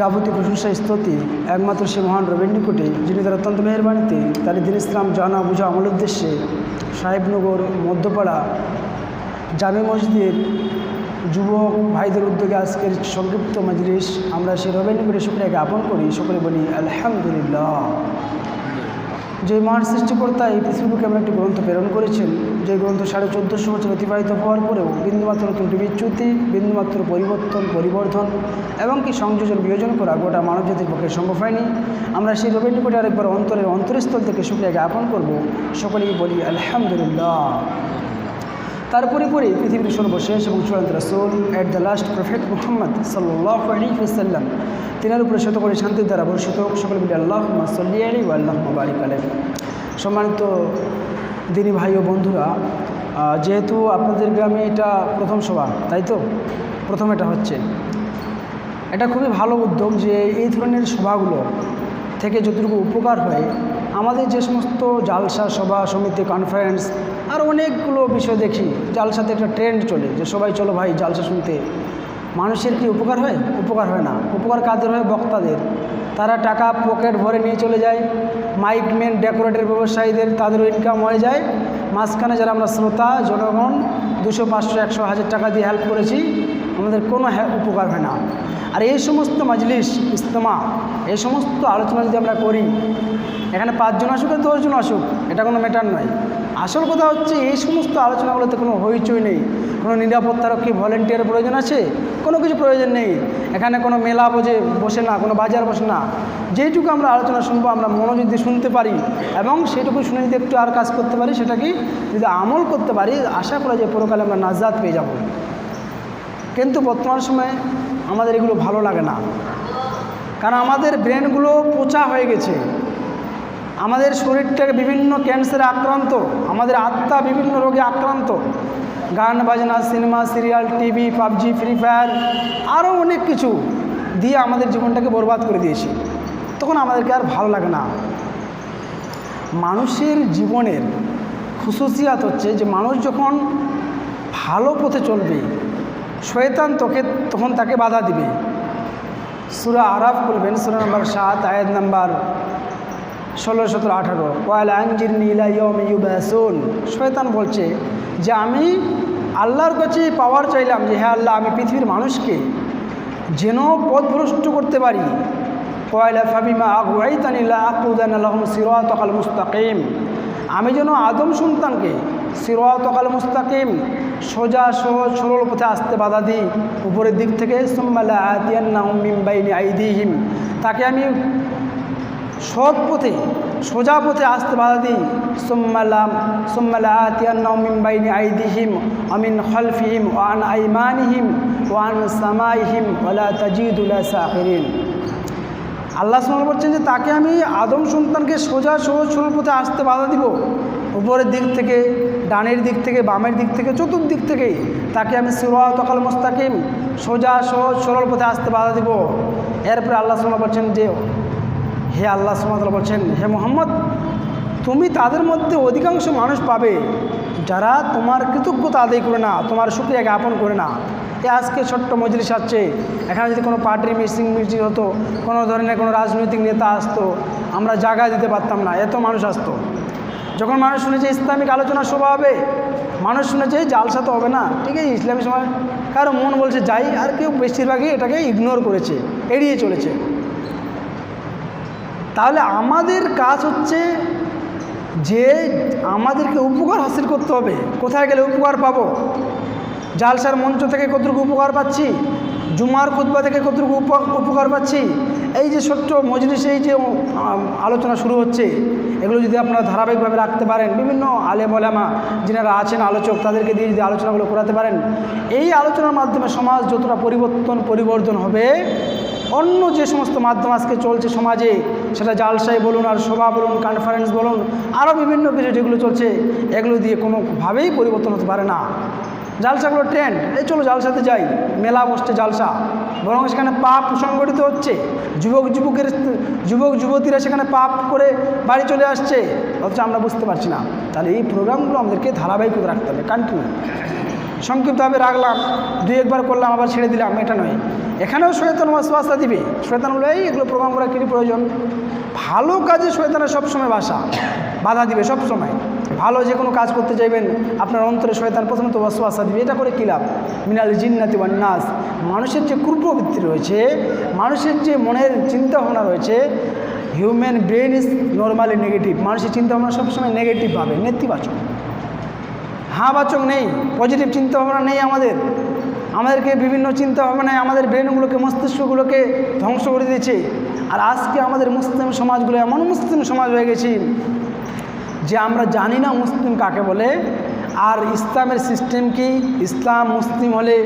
যাবতীয় প্রশংসা স্তুতি একমাত্র সে মহান রবীন্দ্র নিকটে, যিনি তার অত্যন্ত মেহরবানিতে তার দিন ইসলাম জানা বুঝা আমল উদ্দেশ্যে সাহেবনগর, মধ্যপাড়া, জামে মসজিদের যুবক ভাইদের উদ্যোগে আজকের সংক্ষিপ্ত মজলিস আমরা সেই রবীন্দ্র নিকটে সকলে জ্ঞাপন করি। সকলে বলি, আলহামদুলিল্লাহ। যে মহান সৃষ্টিকর্তা এই পৃথিবীকে আমরা একটি গ্রন্থ প্রেরণ করেছেন। যে গ্রন্থ সাড়ে চোদ্দোশো বছর অতিবাহিত হওয়ার পরেও বিন্দুমাত্র ত্রুটি বিচ্যুতি, বিন্দুমাত্র পরিবর্তন, পরিবর্ধন এবং কি সংযোজন, বিয়োজন করা গোটা মানব জাতির পক্ষে সম্ভব হয়নি। আমরা সেই রবের নিকটে আরেকবার অন্তরের অন্তরস্থল থেকে শুক্রিয়া জ্ঞাপন করব। সকলেই বলি, আলহামদুলিল্লাহ। তার পরিপরে পৃথিবীর সর্বশেষ এবং চূড়ান্ত রসুল at the last prophet Muhammad সাল্লাহ আলী সাল্লাম তিনার উপরে শত করে শান্তির দ্বারা বর্ষিত সকলে মিলে আল্লাহ সাল্লি আলী ও আল্লাহ বারিক আলাই সম্মানিত দিনী ভাই ও বন্ধুরা যেহেতু আপনাদের গ্রামে এটা প্রথম সভা, তাই তো? প্রথম এটা হচ্ছে। এটা খুবই ভালো উদ্যোগ যে এই ধরনের সভাগুলো থেকে যতটুকু উপকার হয়, আমাদের যে সমস্ত জালসা সভা, সমিতি কনফারেন্স আর অনেকগুলো বিষয় দেখি। জালসাতে একটা ট্রেন্ড চলে যে সবাই, চলো ভাই, জালসা শুনতে। মানুষের কি উপকার হয়? উপকার হয় না। উপকার কাদের হয়? বক্তাদের। তারা টাকা পকেট ভরে নিয়ে চলে যায়। মাইকম্যান ডেকোরেটের ব্যবসায়ীদের তাদেরও ইনকাম হয়ে যায়। মাঝখানে যারা আমরা শ্রোতা, জনগণ, দুশো, পাঁচশো, একশো, হাজার টাকা দিয়ে হেল্প করেছি, আমাদের কোনো উপকার হয় না। আর এই সমস্ত মজলিস ইস্তমা এই সমস্ত আলোচনা যদি আমরা করি, এখানে পাঁচজন আসুক আর দশজন আসুক, এটা কোনো ম্যাটার নয়। আসল কথা হচ্ছে, এই সমস্ত আলোচনাগুলোতে কোনো হইচই নেই। কোনো নিরাপত্তারক্ষী ভলেন্টিয়ার প্রয়োজন আছে? কোনো কিছু প্রয়োজন নেই। এখানে কোনো মেলা বোঝে বসে না, কোনো বাজার বসে না। যেটুকু আমরা আলোচনা শুনব, আমরা মনোযোগ দিয়ে শুনতে পারি এবং সেটুকু শুনে যদি একটু আর কাজ করতে পারি, সেটা কি? যদি আমল করতে পারি, আশা করা যে পরকালে আমরা নাজাদ পেয়ে যাব। কিন্তু বর্তমান সময়ে আমাদের এগুলো ভালো লাগে না। কারণ আমাদের ব্রেনগুলো পচা হয়ে গেছে। আমাদের শরীরটাকে বিভিন্ন ক্যান্সারে আক্রান্ত, আমাদের আত্মা বিভিন্ন রোগে আক্রান্ত। গান, বাজনা, cinema, serial, TV, PUBG, free fire, আরও অনেক কিছু দিয়ে আমাদের জীবনটাকে বরবাদ করে দিয়েছে। তখন আমাদেরকে আর ভালো লাগে না। মানুষের জীবনের খুশুসিয়াত হচ্ছে যে মানুষ যখন ভালো পথে চলবে, শয়তান তোকে তখন তাকে বাধা দিবে। সুরা আরাফ করবেন সুরা নাম্বার সাত, আয়াত নাম্বার ষোলো, সতেরো, আঠারো। ওয়াল আঞ্জির নীলাইয়ুবাসুন শয়তান বলছে যে আমি আল্লাহর কাছে পাওয়ার চাইলাম যে হ্যাঁ আল্লাহ, আমি পৃথিবীর মানুষকে যেন পথভ্রষ্ট করতে পারি। কয়লা ফাবিমা আগুয়াইতানিল্লা আকুদান আল্লাহম সিরাতকাল মুস্তাকিম। আমি যেন আদম সন্তানকে সিরাতকাল মুস্তাকিম, সোজা, সহজ, সরল পথে আসতে বাধা দিই। উপরের দিক থেকে সোম্মালা আতিয়ান্নাহম মিম্বাইনি আইদিহিম। তাকে আমি সৎ পথে, সোজা পথে আসতে বাধা দিই। সোম্মালাম সোম্মালা আতিয়ান্নাহম মিম্বাইনি আইদিহিম আমিন খলফিহিম ওয়ান আইমানিহিম ওয়ান সামাইহিম ওলা তাজিদুল্লা সাকিরিন আল্লাহ সুমান বলছেন যে, তাকে আমি আদম সন্তানকে সোজা, সহজ, সরল পথে আসতে বাধা দিব। উপরের দিক থেকে, ডানের দিক থেকে, বামের দিক থেকে, চতুর্দিক থেকে, তাকে আমি সিরাত তকাল মোস্তাকিম, সোজা, সহজ, সরল পথে আসতে বাধা দিব। এরপরে আল্লাহ সুমান বলছেন যে হে আল্লাহ সুমাতাল বলছেন, হে মোহাম্মদ, তুমি তাদের মধ্যে অধিকাংশ মানুষ পাবে যারা তোমার কৃতজ্ঞতা আদায় করে না, তোমার সুক্রিয়া জ্ঞাপন করে না। এ আজকে ছোট্ট মজলিস আসছে। এখানে যদি কোনো পার্টির মিটিং মিটিং হতো, কোনো ধরনের কোনো রাজনৈতিক নেতা আসতো, আমরা জায়গা দিতে পারতাম না। এত মানুষ আসতো। যখন মানুষ শুনেছে ইসলামিক আলোচনা সভা হবে, মানুষ শুনেছে জালসা তো হবে না। ঠিক আছে, ইসলামী সময় কারও মন বলছে যাই, আর কেউ বেশিরভাগই এটাকে ইগনোর করেছে, এড়িয়ে চলেছে। তাহলে আমাদের কাজ হচ্ছে যে আমাদেরকে উপকার হাসিল করতে হবে। কোথায় গেলে উপকার পাবো? জালসার মঞ্চ থেকে কতটুকু উপকার পাচ্ছি? জুমার খুতবা থেকে কতটুকু উপ- উপকার পাচ্ছি? এই যে ছোট্ট মজলিসে এই যে আলোচনা শুরু হচ্ছে, এগুলো যদি আপনারা ধারাবাহিকভাবে রাখতে পারেন, বিভিন্ন আলেম ওলামা যিনারা আছেন, আলোচক, তাদেরকে দিয়ে যদি আলোচনাগুলো করাতে পারেন, এই আলোচনার মাধ্যমে সমাজ যতটা পরিবর্তন পরিবর্তন হবে অন্য যে সমস্ত মাধ্যম আজকে চলছে সমাজে, সেটা জালসাই বলুন আর সভা বলুন কনফারেন্স বলুন, আরও বিভিন্ন কিছু যেগুলো চলছে, এগুলো দিয়ে কোনোভাবেই পরিবর্তন হতে পারে না। জালসাগুলো ট্রেন্ড এই চলো জালসাতে যাই, মেলা বসছে জালসা, বরং সেখানে পাপ সংগঠিত হচ্ছে, যুবক যুবকের, যুবক যুবতীরা সেখানে পাপ করে বাড়ি চলে আসছে, অথচ আমরা বুঝতে পারছি না। তাহলে এই প্রোগ্রামগুলো আমাদেরকে ধারাবাহিক রাখতে হবে কন্টিনিউ সংক্ষিপ্তভাবে রাখলাম, দুই একবার করলাম, আবার ছেড়ে দিলাম, এটা নয়। এখানেও শয়তান ওয়াসওয়াসা দিবে। শয়তান বলে এগুলো প্রোগ্রাম করা কী প্রয়োজন? ভালো কাজে শয়তানের সবসময় বাসা, বাধা দিবে সবসময়। ভালো যে কোনো কাজ করতে চাইবেন, আপনার অন্তরে শয়তান প্রথমত ওয়াসওয়াসা দিবে। এটা করে কী লাভ? মিনাল জিন্নাতি ওয়ান নাস। মানুষের যে কুপ্রবৃত্তি রয়েছে, মানুষের যে মনের চিন্তা ভাবনা রয়েছে, human brain is normally negative. মানুষের চিন্তা ভাবনা সবসময় নেগেটিভ ভাবে, নেতিবাচক। হ্যাঁ বাচক নেই, পজিটিভ চিন্তাভাবনা নেই আমাদের। আমাদেরকে বিভিন্ন চিন্তা ভাবনায় আমাদের ব্রেনগুলোকে, মস্তিষ্কগুলোকে ধ্বংস করে দিয়েছে। আর আজকে আমাদের মুসলিম সমাজগুলো এমন মুসলিম সমাজ হয়ে গেছি যে আমরা জানি না মুসলিম কাকে বলে। আর ইসলামের সিস্টেম কি? ইসলাম মুসলিম হলে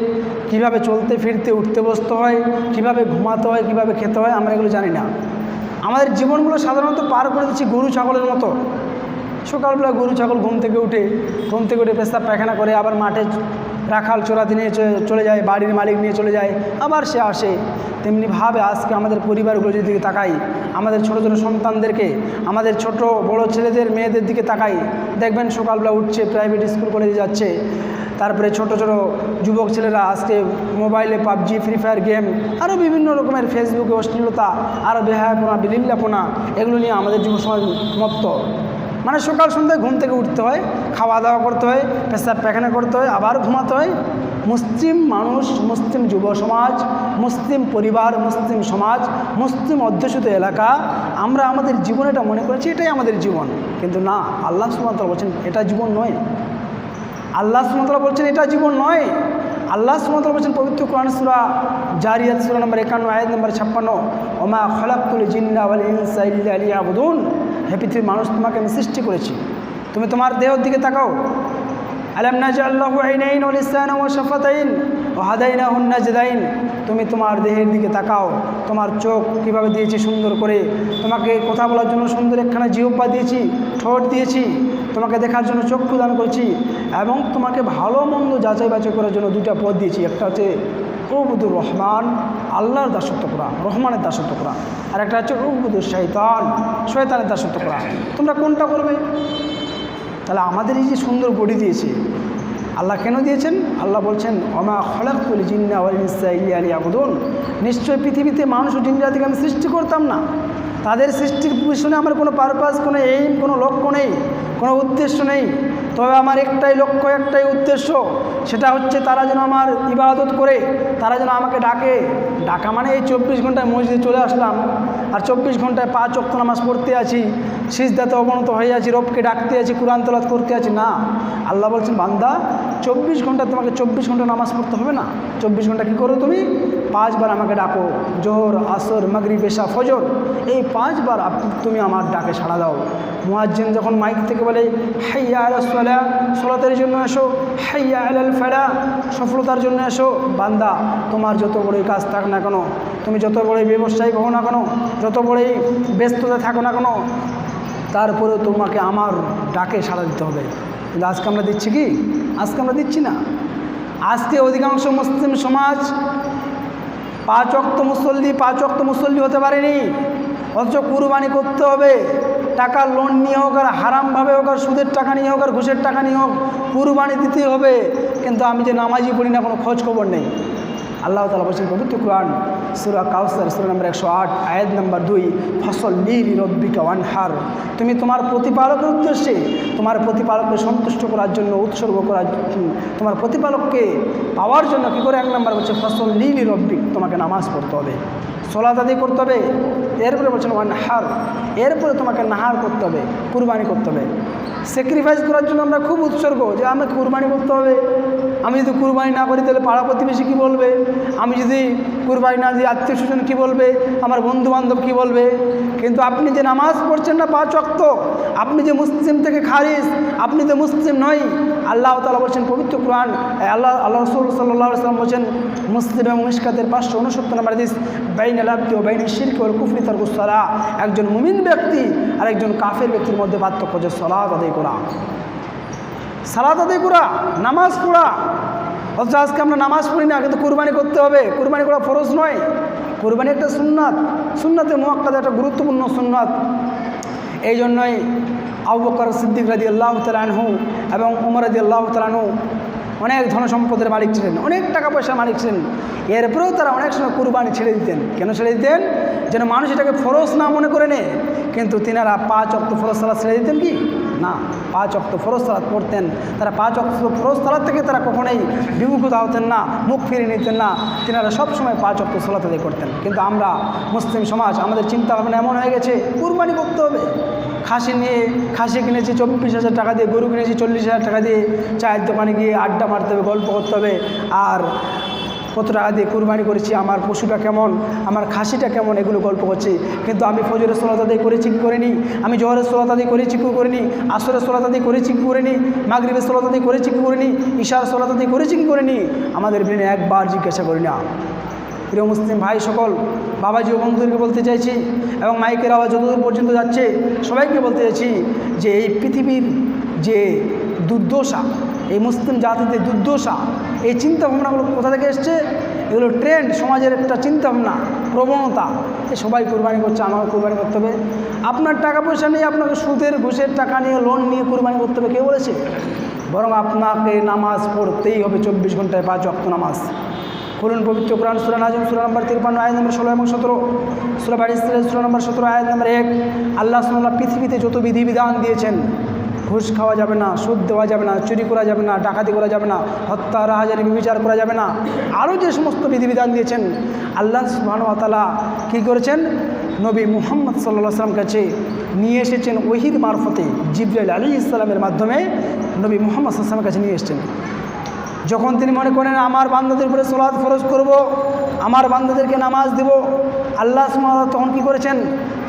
কীভাবে চলতে, ফিরতে, উঠতে, বসতে হয়, কীভাবে ঘুমাতে হয়, কীভাবে খেতে হয়, আমরা এগুলো জানি না। আমাদের জীবনগুলো সাধারণত পার করে দিচ্ছি গরু, ছাগলের মতো। সকালবেলা গরু, ছাগল ঘুম থেকে উঠে, ঘুম থেকে উঠে পেশাব পায়খানা করে আবার মাঠে রাখাল চোরাতে নিয়ে চলে যায়, বাড়ির মালিক নিয়ে চলে যায়, আবার সে আসে। তেমনিভাবে আজকে আমাদের পরিবারগুলো যদি দিকে তাকাই, আমাদের ছোটো ছোটো সন্তানদেরকে, আমাদের ছোট বড় ছেলেদের, মেয়েদের দিকে তাকাই, দেখবেন সকালবেলা উঠছে প্রাইভেট স্কুল কলেজে যাচ্ছে। তারপরে ছোট ছোট যুবক ছেলেরা আজকে মোবাইলে পাবজি ফ্রি ফায়ার গেম আরও বিভিন্ন রকমের ফেসবুকে অশ্লীলতা আরও বেহায়াপনা বিলিল্লাপনা এগুলো নিয়ে আমাদের যুব সমাজ মত্ত। মানে সকাল সন্ধ্যায় ঘুম থেকে উঠতে হয়, খাওয়া দাওয়া করতে হয়, পেশাব পায়খানা করতে হয়, আবার ঘুমাতে হয়। মুসলিম মানুষ, মুসলিম যুব সমাজ, মুসলিম পরিবার, মুসলিম সমাজ, মুসলিম অধ্যুষিত এলাকা, আমরা আমাদের জীবন এটা মনে করেছি এটাই আমাদের জীবন। কিন্তু না, আল্লাহ সুমাত্রা বলছেন এটা জীবন নয়। আল্লাহ সুমতলা বলছেন এটা জীবন নয়। আল্লাহ সুমতলা বলছেন পবিত্র কোরআন সুরা জারিয়াত, সুরা নম্বর একান্ন, আয়াত নম্বর ছাপ্পান্ন, ওমা খলাকুল জিন্না ইল্লা লিয়াবুদুন। হে পৃথিবীর মানুষ, তোমাকে আমি সৃষ্টি করেছি। তুমি তোমার দেহর দিকে তাকাও। আলাম নাজাল্লাহু ওয়া শাফাতাইন নাজদাইন। তুমি তোমার দেহের দিকে তাকাও। তোমার চোখ কীভাবে দিয়েছি সুন্দর করে। তোমাকে কথা বলার জন্য সুন্দর একখানা জিহ্বা দিয়েছি, ঠোঁট দিয়েছি। তোমাকে দেখার জন্য চক্ষু দান করেছি এবং তোমাকে ভালো মন্দ যাচাই বাছাই করার জন্য দুটা পথ দিয়েছি। একটা হচ্ছে রুবুদুর রহমান, আল্লাহর দাসত্ব করা, রহমানের দাসত্ব করা। আর একটা হচ্ছে রুবুদুর শৈতান শয়তানের দাসত্ব করা। তোমরা কোনটা করবে তাহলে আমাদের এই যে সুন্দর বডি দিয়েছে, আল্লাহ কেন দিয়েছেন? আল্লাহ বলছেন অমা খলাকুল জিন্না ইল্লা লিয়াবুদুন। নিশ্চয় পৃথিবীতে মানুষ ও জিন জাতিকে আমি সৃষ্টি করতাম না। তাদের সৃষ্টির পিছনে আমার কোনো পারপাস কোনো এইম কোনো লক্ষ্য নেই। কোনো উদ্দেশ্য নেই। তবে আমার একটাই লক্ষ্য, একটাই উদ্দেশ্য, সেটা হচ্ছে তারা যেন আমার ইবাদত করে, তারা যেন আমাকে ডাকে। ডাকা মানে এই চব্বিশ ঘন্টায় মসজিদে চলে আসলাম, আর চব্বিশ ঘন্টায় পাঁচ অক্ত নামাজ পড়তে আছি, সিজদাতে অবনত হয়ে আছি, রবকে ডাকতে আছি, কোরআন তলাত করতে আছি। না, আল্লাহ বলছেন, বান্দা, চব্বিশ ঘণ্টা তোমাকে চব্বিশ ঘণ্টা নামাজ পড়তে হবে না। চব্বিশ ঘণ্টা কী করো তুমি? পাঁচবার আমাকে ডাকো, জোহর, আসর মাগরি পেশা ফজর। এই পাঁচবার তুমি আমার ডাকে সাড়া দাও। মুয়াজ্জিন যখন মাইক থেকে বলে, হাইয়া আলা সলা সলাতের জন্য এসো, হাইয়া আলাল ফেলা সফলতার জন্য এসো, বান্দা, তোমার যত বড়ই কাজ থাক না কেন, তুমি যত বড়ই ব্যবসায়ী হও না কেন, যত বড়ই ব্যস্ততা থাকো না কেন, তারপরেও তোমাকে আমার ডাকে সাড়া দিতে হবে। কিন্তু আজকে আমরা দিচ্ছি কি? আজকে আমরা দিচ্ছি না। আজকে অধিকাংশ মুসলিম সমাজ পাঁচ অক্ত মুসল্লি, পাঁচ অক্ত মুসল্লি হতে পারেনি। অথচ কুরবানি করতে হবে। টাকা লোন নিয়ে হোক আর হারামভাবে হোক আর সুদের টাকা নিয়ে হোক আর ঘুষের টাকা নিয়ে হোক, কুরবানি দিতেই হবে। কিন্তু আমি যে নামাজি পড়ি না, কোনো খোঁজ খবর নেই। আল্লাহ তালা বলছেন, পবিত্র কোরআন। সুরা কাউসার, সুরা নম্বর একশো আট, আয়াত নম্বর দুই, ফসল নীল রব্বিকা ওয়ানহার। তুমি তোমার প্রতিপালকের উদ্দেশ্যে তোমার প্রতিপালককে সন্তুষ্ট করার জন্য, উৎসর্গ করার তোমার প্রতিপালককে পাওয়ার জন্য কী করে? এক নম্বর বলছে, ফসল নীল রব্বিক, তোমাকে নামাজ পড়তে হবে, সলাত আদি করতে হবে, এরপরে বলছেন ওয়ান হার এরপরে তোমাকে নাহার করতে হবে, কুরবানি করতে হবে। স্যাক্রিফাইস করার জন্য আমরা খুব উৎসর্গ, যে আমাকে কুরবানি করতে হবে। আমি যদি কুরবানি না করি তাহলে পাড়া প্রতিবেশী কী বলবে? আমি যদি কুরবানি না দিই আত্মীয় স্বজন কী বলবে? আমার বন্ধু বান্ধব কী বলবে? কিন্তু আপনি যে নামাজ পড়ছেন না পাঁচ অক্ত আপনি যে মুসলিম থেকে খারিজ, আপনি তো মুসলিম নয় আল্লাহ তালা বলছেন, পবিত্র কোরআন। আল্লাহ আল্লাহ রসুল সাল্লাহ সাল্লাম বলছেন, মুসলিম এবং মিসকাতের পাঁচশো উনসত্তর নম্বর হাদিস, বাইন আলাব্দি ও বাইন শিরক ওর কুফরি তার একজন মুমিন ব্যক্তি আর একজন কাফের ব্যক্তির মধ্যে পার্থক্য যে সলাদ আদায় করা। সালাদ আদায় করা, নামাজ পড়া। অথচ আজকে আমরা নামাজ পড়ি না, কিন্তু কুরবানি করতে হবে। কুরবানি করা ফরজ নয়। কুরবানি একটা সুন্নাত। সুন্নাতে মোয়াক্কাদ একটা গুরুত্বপূর্ণ সুন্নাত। এই জন্যই আবু বকর সিদ্দিক রাজি আল্লাহ তালানহু এবং উমর রাজি আল্লাহ তালানহু অনেক ধনসম্পদের মালিক ছিলেন, অনেক টাকা পয়সার মালিক ছিলেন। এরপরেও তারা অনেক সময় কুরবানি ছেড়ে দিতেন। কেন ছেড়ে দিতেন? যেন মানুষ এটাকে ফরজ না মনে করে নে কিন্তু তিনারা পাঁচ অক্ত ফরজ সালাদ ছেড়ে দিতেন কি? না। পাঁচ অক্ত ফরজ পড়তেন। তারা পাঁচ অক্ত ফরজ থেকে তারা কখনোই বিমুখতা হতেন না, মুখ ফিরিয়ে নিতেন না। তিনারা সবসময় পাঁচ অক্ত সালাত আদায় করতেন। কিন্তু আমরা মুসলিম সমাজ, আমাদের চিন্তা ভাবনা এমন হয়ে গেছে, কুরবানি করতে হবে। খাসি নিয়ে, খাসি কিনেছি চব্বিশ হাজার টাকা দিয়ে, গরু কিনেছি চল্লিশ হাজার টাকা দিয়ে, চায়ের দোকানে গিয়ে আড্ডা মারতে হবে, গল্প করতে হবে। আর কত টাকা দিয়ে কুরবানি করেছি, আমার পশুটা কেমন, আমার খাসিটা কেমন, এগুলো গল্প করছি। কিন্তু আমি ফজরের সোলাত আদায় করেছি কি করিনি? আমি জোহরের সোলাত আদায় করেছি কি করিনি? আসরের সোলাত আদায় করেছি কি করিনি? মাগরিবের সোলাত আদায় করেছি কি করিনি? ঈশার সোলাত আদায় করেছি কি করিনি? আমাদের ব্রেনে একবার জিজ্ঞাসা করি না। প্রিয় মুসলিম ভাই সকল, বাবাজি ও বন্ধুদেরকে বলতে চাইছি এবং মাইকের আওয়াজ যতদূর পর্যন্ত যাচ্ছে, সবাইকে বলতে চাইছি যে এই পৃথিবীর যে দুর্দশা এই মুসলিম জাতিতে দুর্দশা, এই চিন্তাভাবনাগুলো কোথা থেকে এসছে? এগুলো ট্রেন্ড সমাজের একটা চিন্তা ভাবনা প্রবণতা। এ সবাই কোরবানি করছে আমাকে কোরবানি করতে হবে। আপনার টাকা পয়সা নিয়ে আপনাকে সুদের ঘুষের টাকা নিয়ে লোন নিয়ে কোরবানি করতে হবে, কে বলেছে? বরং আপনাকে নামাজ পড়তেই হবে, চব্বিশ ঘন্টায় পাঁচ অক্ত নামাজ। খুলুন পবিত্র কোরআন, সুরা নাজম, সুরা নম্বর তিরপান্ন, আয়াত নম্বর ষোলো এবং সতেরো। সুরা বাড়ি সুরা নম্বর সতেরো, আয়াত নম্বর এক। আল্লাহ সাল্লাহ পৃথিবীতে যত বিধিবিধান দিয়েছেন ঘুষ খাওয়া যাবে না, সুদ দেওয়া যাবে না, চুরি করা যাবে না, ডাকাতি করা যাবে না, হত্যা রাহাজারি বিচার করা যাবে না। আরও যে সমস্ত বিধিবিধান দিয়েছেন, আল্লাহ সুবাহতালা কী করেছেন? নবী মুহাম্মদ সাল্লাহ সাল্লাম কাছে নিয়ে এসেছেন ওহির মারফতে, জিব্রাইল আলী ইসলামের মাধ্যমে নবী মুহাম্মদ সাল্লামের কাছে নিয়ে এসেছেন। যখন তিনি মনে করেন, আমার বান্দাদের উপরে সোলাদ ফরজ করব, আমার বান্দাদেরকে নামাজ দেব, আল্লাহ সুমাল্লাহ তখন কী করেছেন?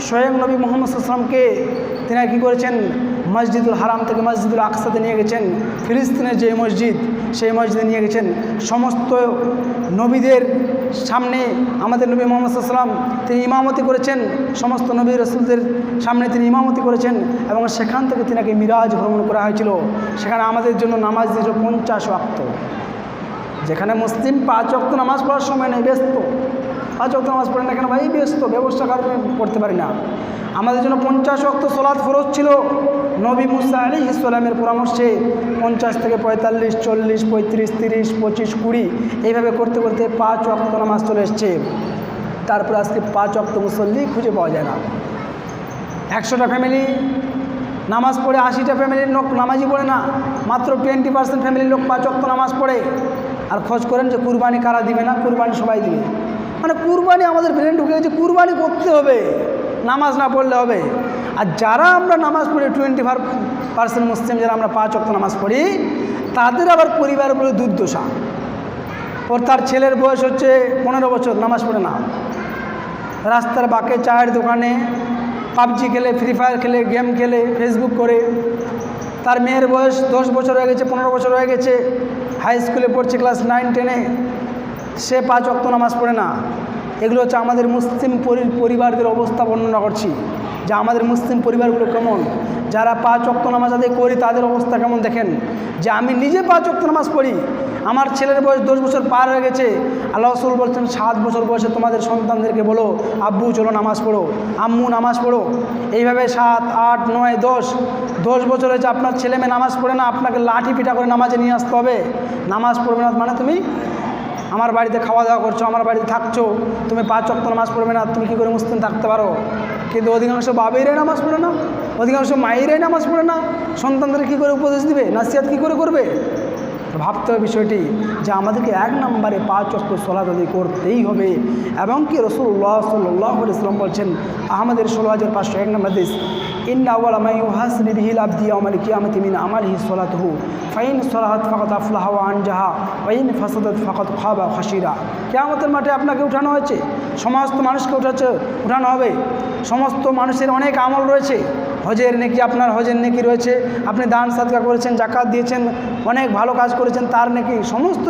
স্বয়ং নবী মোহাম্মদ সাল্লামকে তিনি কী করেছেন? মসজিদুল হারাম থেকে মসজিদুল আকসাতে নিয়ে গেছেন ফিলিস্তিনের যে মসজিদ, সেই মসজিদে নিয়ে গেছেন। সমস্ত নবীদের সামনে আমাদের নবী মোহাম্মদ সাল্লাম তিনি ইমামতি করেছেন। সমস্ত নবী রসুলদের সামনে তিনি ইমামতি করেছেন এবং সেখান থেকে তিনাকে মিরাজ ভ্রমণ করা হয়েছিল। সেখানে আমাদের জন্য নামাজ দিয়েছিল পঞ্চাশ ওয়াক্ত। যেখানে মুসলিম পাঁচ অক্ত নামাজ পড়ার সময় নেই, ব্যস্ত। পাঁচ অক্ত নামাজ পড়েন না কেন ভাই? ব্যস্ত ব্যবস্থা কারণে পড়তে পারি না। আমাদের জন্য পঞ্চাশ অক্ত সোলাদ ফরজ ছিল। নবী মুসা আলী ইসলামের পরামর্শে পঞ্চাশ থেকে পঁয়তাল্লিশ, চল্লিশ, পঁয়ত্রিশ, তিরিশ, পঁচিশ, কুড়ি এইভাবে করতে করতে পাঁচ অক্ত নামাজ চলে এসছে। তারপর আজকে পাঁচ অক্ত মুসল্লি খুঁজে পাওয়া যায় না। একশোটা ফ্যামিলি নামাজ পড়ে আশিটা ফ্যামিলির লোক নামাজই পড়ে না। মাত্র টোয়েন্টি পার্সেন্ট ফ্যামিলির লোক পাঁচ অক্ত নামাজ পড়ে। আর খোঁজ করেন যে কুরবানি কারা দিবে না, কুরবানি সবাই দিবে। মানে কুরবানি আমাদের ব্রেন ঢুকে গেছে, কুরবানি করতে হবে। নামাজ না পড়লে হবে। আর যারা আমরা নামাজ পড়ি টোয়েন্টি ফাইভ পার্সেন্ট মুসলিম যারা আমরা পাঁচ অক্ত নামাজ পড়ি, তাদের আবার পরিবারের উপরে দুর্দশা। ওর তার ছেলের বয়স হচ্ছে পনেরো বছর, নামাজ পড়ে না। রাস্তার বাঁকে চায়ের দোকানে, পাবজি খেলে ফ্রি ফায়ার খেলে গেম খেলে ফেসবুক করে। তার মেয়ের বয়স দশ বছর হয়ে গেছে, পনেরো বছর হয়ে গেছে। হাই স্কুলে পড়ছে ক্লাস নাইন টেনে সে পাঁচ অক্ত নামাজ পড়ে না। এগুলো হচ্ছে আমাদের মুসলিম পরিবারদের অবস্থা বর্ণনা করছি। যে আমাদের মুসলিম পরিবারগুলো কেমন? যারা পাঁচ অক্ত নামাজ আদায় করি, তাদের অবস্থা কেমন দেখেন? যে আমি নিজে পাঁচ অক্ত নামাজ পড়ি, আমার ছেলের বয়স দশ বছর পার হয়ে গেছে। আল্লাহ রসুল বলছেন, সাত বছর বয়সে তোমাদের সন্তানদেরকে বলো, আব্বু, চলো নামাজ পড়ো, আম্মু, নামাজ পড়ো। এইভাবে সাত, আট, নয়, দশ দশ বছর হয়েছে আপনার ছেলে মেয়ে নামাজ পড়ে না, আপনাকে লাঠি পিঠা করে নামাজে নিয়ে আসতে হবে। নামাজ পড়বে না মানে তুমি আমার বাড়িতে খাওয়া দাওয়া করছ, আমার বাড়িতে থাকছো, তুমি পাঁচ অক্ত নামাজ পড়বে না, তুমি কী করে মুসলিম থাকতে পারো? কিন্তু অধিকাংশ বাবেরাই নামাজ পড়ে না, অধিকাংশ মায়েরাই নামাজ পড়ে না। সন্তানদের কী করে উপদেশ দিবে নাসিয়াত কী করে করবে? ভাবতে হবে বিষয়টি যে আমাদেরকে এক নম্বরে পাঁচ অক্ত সলাদ আদি করতেই হবে। এবং কি রসুল্লাহ সাল্লাহ ইসলাম বলছেন, আহমদের ষোলো হাজার পাঁচশো এক নম্বর দেশ কিয়ামতের মাঠে আপনাকে উঠানো হয়েছে, সমস্ত মানুষকে উঠাচ্ছে, উঠানো হবে। সমস্ত মানুষের অনেক আমল রয়েছে। হজের নেকি, আপনার হজের নেকি রয়েছে। আপনি দান সাদকা করেছেন, জাকাত দিয়েছেন, অনেক ভালো কাজ করেছেন, তার নেকি, সমস্ত